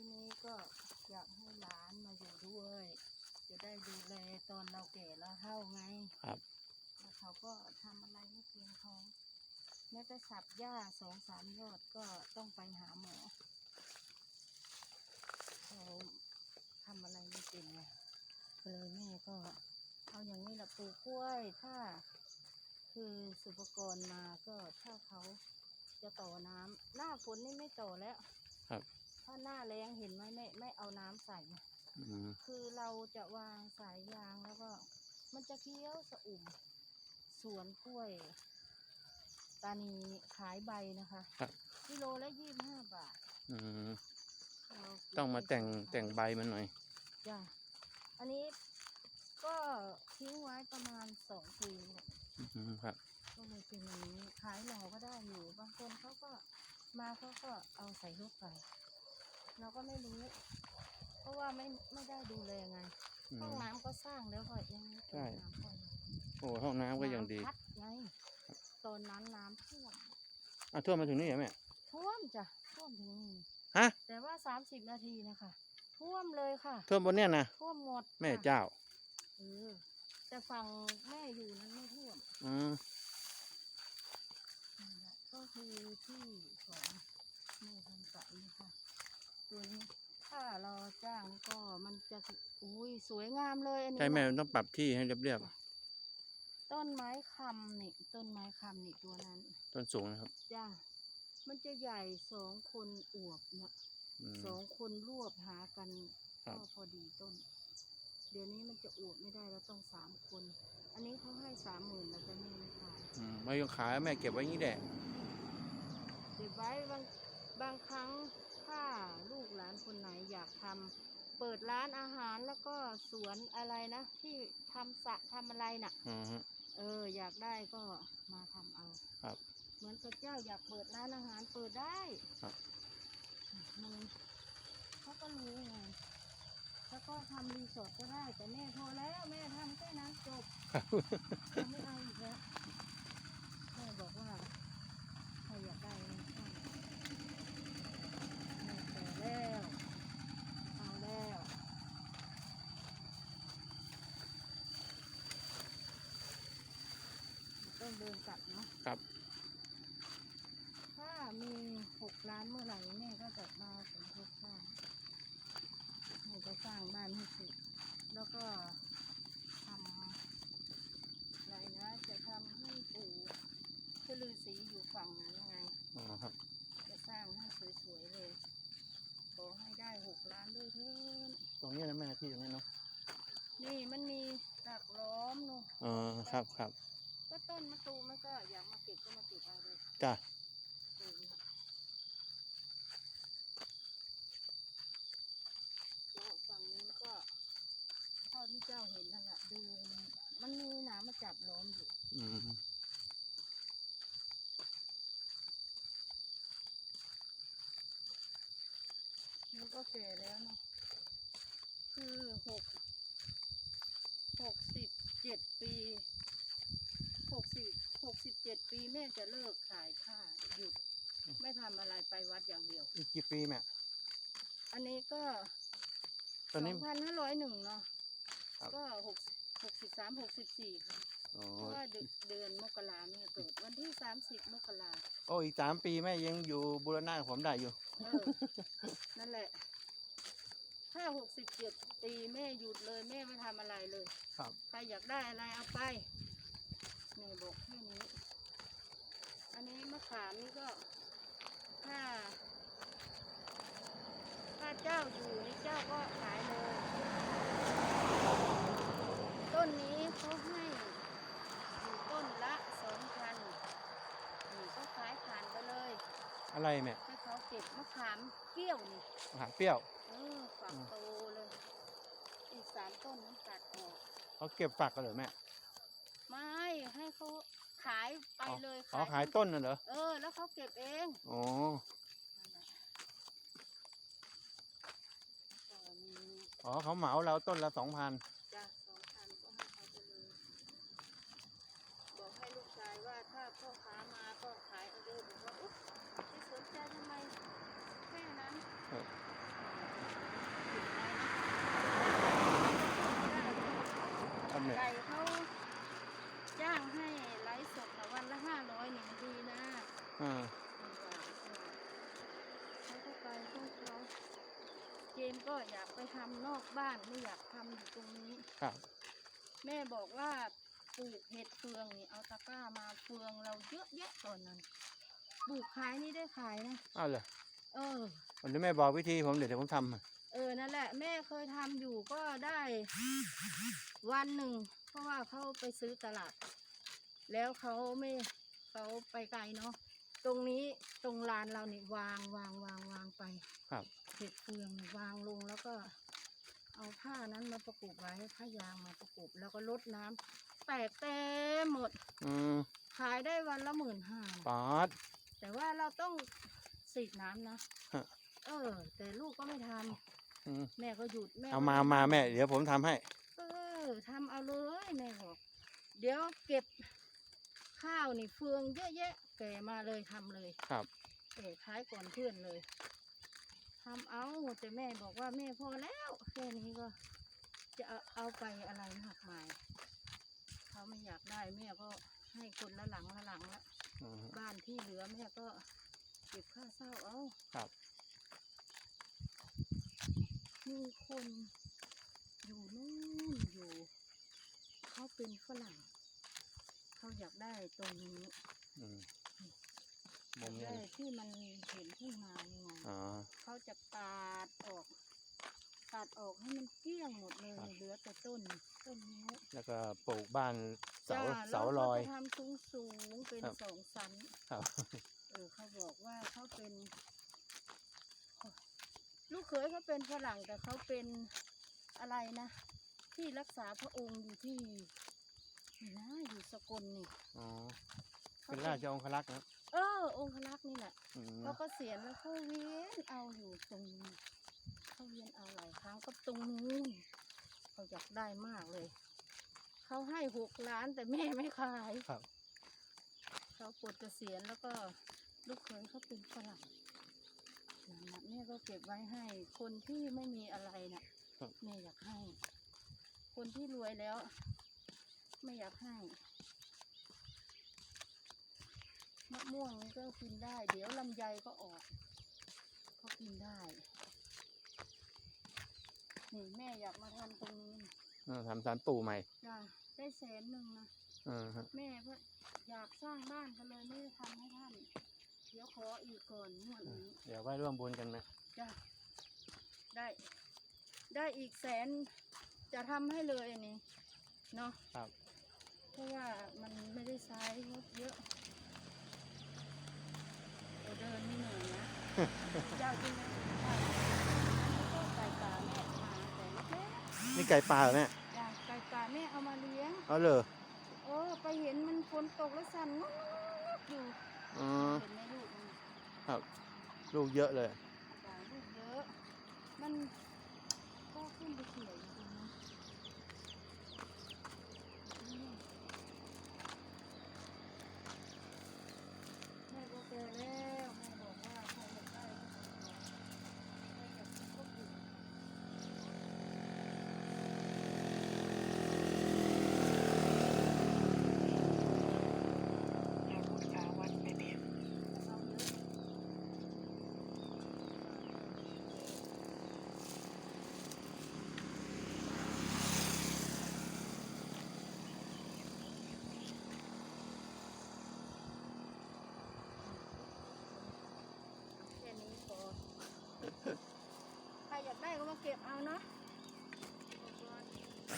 ทีนี้ก็อยากให้หลานมาอยู่ด้วย จะได้ดูแลตอนเราแก่แล้วเท่าไงครับ แล้วเขาก็ทำอะไรไม่เพียงพอแม้แต่สับหญ้าสองสามยอดก็ต้องไปหาหมอเขาทำอะไรไม่เป็นไงก็เลยแม่ก็เอาอย่างนี้แหละปลูกกล้วยถ้า คือสุปกรณ์มาก็ถ้าเขาจะต่อน้ำหน้าฝนนี่ไม่ต่อแล้ว ครับ ถ้าหน้าแรงเห็นไหมไม่ไม่เอาน้ำใส่ อืมคือเราจะวางสายยางแล้วก็ มันจะเคี้ยวสะอุ่ม สวนกล้วย ตานีขายใบนะคะครับ กิโลละยี่สิบห้าบาทอืมเราปลูกต้องมาแต่งไปสองแต่งใบมันหน่อย จ้ะอันนี้ก็ทิ้งไว้ประมาณสองปีแหละอืมครับ ก็เลยเป็นอย่างนี้ขายหน่อก็ได้อยู่ บางคนเขาก็มาเขาก็เอาใส่ลูกไป เราก็ไม่รู้ เพราะว่าไม่ไม่ได้ดูแลไง อืม ห้องน้ำก็สร้างแล้วก็ยังไม่เปิใช่ดน้ำก่อนโอ้ห้องน้ำก็ยังดีน้ำพัดไงตอนนั้นน้ำท่วมอะท่วมมาถึงนี่เหรอแม่ ท่วมจ้ะท่วมถึงนี่ฮะ แต่ว่าสามสิบนาทีนะคะท่วมเลยค่ะ ท่วมบนเนี่ยนะท่วมหมดแม่ค่ะเจ้าเออแต่ฝั่งแม่อยู่นั้นไม่ท่วมอืมนั่นแหละก็คือที่ของแม่ทำไก่นะคะ ตัวนี้ถ้าเราจ้างก็มันจะอุ้ยสวยงามเลยอันนี้ใช่แม่นะต้องปรับที่ให้เรียบต้นไม้คำนี่ต้นไม้คำนี่ตัวนั้น ๆต้นสูงนะครับจ้า มันจะใหญ่สองคนอวบเนาะอืม สองคนรวบหากันครัก็บ พอดีต้น เดี๋ยวนี้มันจะอวบไม่ได้แล้วต้องสามคน อันนี้เขาให้สามหมื่นแล้วแต่แม่ไม่ขายอืมไม่ต้องขายแม่เก็บไว้อย่างนี้แหละเก็บไว้บางบางครั้ง ถ้าลูกหลานคนไหนอยากทำเปิดร้านอาหารแล้วก็สวนอะไรนะที่ทำสระทำอะไรน่ะ อืมฮะเออ อยากได้ก็มาทำเอาครับเหมือนพระเจ้าอยากเปิดร้านอาหารเปิดได้ครับ มันเขาก็รู้ไงแล้วก็ทำรีสอร์ทก็ได้แต่แม่พอแล้วแม่ทำแค่นั้นจบยังไม่เอาอีกแล้วแม่บอกว่าใครอยากได้ไม่ใช่แม่แก่แล้วเอาแล้วต้อง เดินกลับเนาะครับ ถ้ามีหกล้านเมื่อไหร่แม่ก็จะมาสมทบสร้างแม่จะสร้างบ้านให้เสร็จแล้วก็ทำอะไรนะ จะทำให้ปู่คือฤาษีอยู่ฝั่งนั้นไง อ๋อครับ จะสร้างให้สวยๆเลย ขอให้ได้หกล้านด้วยเถินตรงนี้นะแม่ที่ตรงนี้เนาะนี่มันมีหลักล้อมนู่นอ๋อครับครับก็ ต้นมะตูมมันก็อยากมาเก็บก็มาเก็บเอาเลยจ้ะปลูกเนี่ยแล้วฝั่งนี้ก็เท่าที่เจ้าเห็นนั่นแหละเดินมันมีหนามมาจับล้อมอยู่ อืมนี่ก็แก่แล้วเนาะคือหกหกสิบเจ็ดปีหกสิบห กสิบเจ็ดปีแม่จะเลิกขายผ้าหยุด ไม่ทำอะไรไปวัดอย่างเดียว อีกกี่ปีแม่ อันนี้ก็ตอนนี้สองพันห้าร้อยหนึ่งเนาะครับ ก็หกหกสิบสามหกสิบสี่ค่ะอ๋อเพราะว่าเดือนเดือนมกราเนี่ยเกิดวันที่สามสิบมกราโอ้อีกสามปีแม่ยังอยู่บูรณะกับผมได้อยู่ เออ นั่นแหละ ถ้าหกสิบเจ็ดปีแม่หยุดเลย แม่ไม่ทำอะไรเลย ครับ ใครอยากได้อะไรเอาไปแม่บอกแค่นี้ อันนี้มะ ขามนี่ก็ ถ้า ถ้าเจ้าอยู่นี่เจ้าก็ขายเลยต้นนี้เขาให้อยู่ต้นละสองพันนี่ก็ขายผ่านไปเลย อะไรแม่ให้เขาเก็บมะขามเกี้ยวนี่อาหารเปรี้ยว เออฝักโตเลย อีกสามต้นนั้นตัดออกเขาเก็บฝักกันเหรอแม่ ไม่ให้เขา ขายไปเลยอ๋อขายต้นน่ะเหรอ เออ แล้วเขาเก็บเองอ๋ออ๋อเขาเหมาเราต้นละสองพันจ้ะสองพันก็ให้เขาไปเลยบอกให้ลูกชายว่าถ้าพ่อค้ามาก็ขายเอาเดิมบอกว่าอุ๊บไม่สนใจทำไมแค่นั้นเนี่ยไก่เขา จ้างให้ไลฟ์สดนะวันละห้าร้อยหนึ่งดีนะอ่าเขาก็ไปพวกเขาเจมก็อยากไปทำนอกบ้านไม่อยากทำอยู่ตรงนี้ ครับ แม่บอกว่าปลูกเห็ดเฟืองนี่เอาตะกร้ามาเฟืองเราเยอะแยะตอนนั้นปลูกขายนี่ได้ขายนะอ้าวเหรอเออ วันนี้แม่บอกวิธีผมเดี๋ยวผมทำอ่เออนั่นแหละ แม่เคยทำอยู่ก็ได้ วันหนึ่ง เพราะว่าเขาไปซื้อตลาด แล้วเขาไม่เขาไปไกลเนาะตรงนี้ตรงลานเรานี่วางวางวางวางไปครับ เห็ดเฟืองวางลงแล้วก็ เอาผ้านั้นมาประกบไว้ผ้ายางมาประกบแล้วก็ลดน้ำแตกเต็มหมด อืมขายได้วันละหมื่นห้า ปาด แต่ว่าเราต้องสีดน้ำนะ ฮะ เออ แต่ลูกก็ไม่ทอืมำแม่ก็หยุดแม่เอาก็มาไมาแม่ เดี๋ยวผมทำให้ เออทำเอาเลย แม่บอกเดี๋ยวเก็บข้าวนี่เฟืองเยอะแยะแก่มาเลยทำเลยครับแก่ท้ายก่อนเพื่อนเลยทำเอาแต่แม่บอกว่าแม่พอแล้วแค่นี้ก็ จะเอาเอาไปอะไรมากมายเขาไม่อยากได้แม่ก็ให้คนละหลังละหลังละอืมบ้านที่เหลือแม่ก็เก็บค่าเศร้าเอาครับมีคนอยู่นู่นอยู่ เขาเป็นฝรั่ง เขาอยากได้ตรงนี้อืมอมุยามกนี้ได้นะที่มันเห็นทุ่งนายังไงอ๋อ เขาจะตัดออกตัดออกให้มันเกลี้ยงหมดเลยครับ เหลือแต่ต้นต้นนิ้วแล้วก็ปลูกบ้านเสาจ้เสาลอยแล้วขจะทำสูงสูงๆเป็นครับ สองชั้นครับ เออเขาบอกว่าเขาเป็น ลูกเขยเขาเป็นฝรั่งแต่เขาเป็นอะไรนะ ที่รักษาพระองค์อยู่ที่นี่นะอยู่สกลนี่อ๋อขาเป็นราชองครักษ์นะเออ องคลักษ์นี่แหละอืมเขาก็เสียณแล้วเขาเวียนเอาอยู่ตรงนี้เขาเวียนเอาหลายครั้งก็ตรงนู้นเขาอยากได้มากเลย เขาให้หกล้านแต่แม่ไม่ขายครับเขาปลดเกษียณแล้วก็ลูกเขยเขาเป็นฝรั่งนั่นนะแม่ก็เก็บไว้ให้คนที่ไม่มีอะไรน่ะครับแม่อยากให้ คนที่รวยแล้ว ไม่อยากให้มะม่วงนี่ก็กินได้ เดี๋ยวลำไยก็ออกก็กินได้นี่แม่อยากมาทำตรงนี้เออทำสารปู่ใหม่จ้ะได้แสนหนึ่งนะเออฮะแม่ก็อยากสร้างบ้านก็เลยไม่ได้ทำให้ท่าน เดี๋ยวขออีกก่อนงวดนี้เดี๋ยวไว้ร่วมบุญกันไหมจ้ะได้ ได้อีกแสน จะทำให้เลยอันนี้เนาะครับ เพราะว่ามันไม่ได้ใช้งบเยอะเดี๋ยวเดินไม่เหนื่อยนะเจ้าจริงนะอันนี้ก็ไก่ป่าแม่มาแต่เล็กนี่ไก่ปลาเหรอแม่ๆจ้ะไก่ป่าแม่เอามาเลี้ยง เอาเลยโอ้ไปเห็นมันฝนตกแล้วสั่นงุกๆอยู่อ๋อเห็นไหมลูกมันครับลูกเยอะเลย จ่ายลูกเยอะ มันก็ขึ้นไปเขี่ยอยู่ตรงนี้อืมแม่ก็แก่แล้วแม่บอกว่าใครอยากได้ก็ขอใครอยากกินก็กินเอาเยอะ แค่นี้พอ ใคร อยากได้ก็มาเก็บเอาเนาะเอาก่อนเ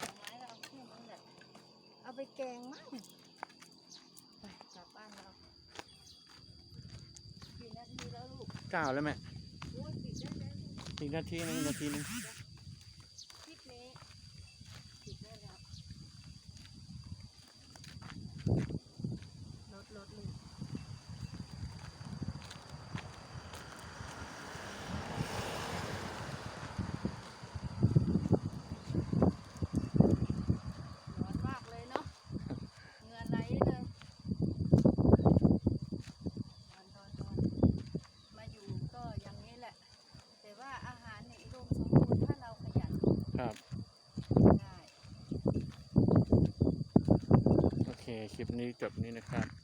อาไว้เอาแค่นี้แหละเอาไปแกงมั้งไปกลับบ้านเรากี่นาทีแล้วลูกเก้าแล้วแม่โอ้ยปิดได้แล้วลูกอีกนาทีหนึงนาทีหนึง คลิปนี้ปิดได้แล้วลดลดลูก ร้อนมากเลยเนาะ เหงื่อไหลเลยร้อนร้อนร้อนมาอยู่ก็อย่างนี้แหละ แต่ว่าอาหารเนี่ยอุดมสมบูรณ์ถ้าเราขยัน ครับ ได้ โอเค คลิป นี้จบนี้นะครับ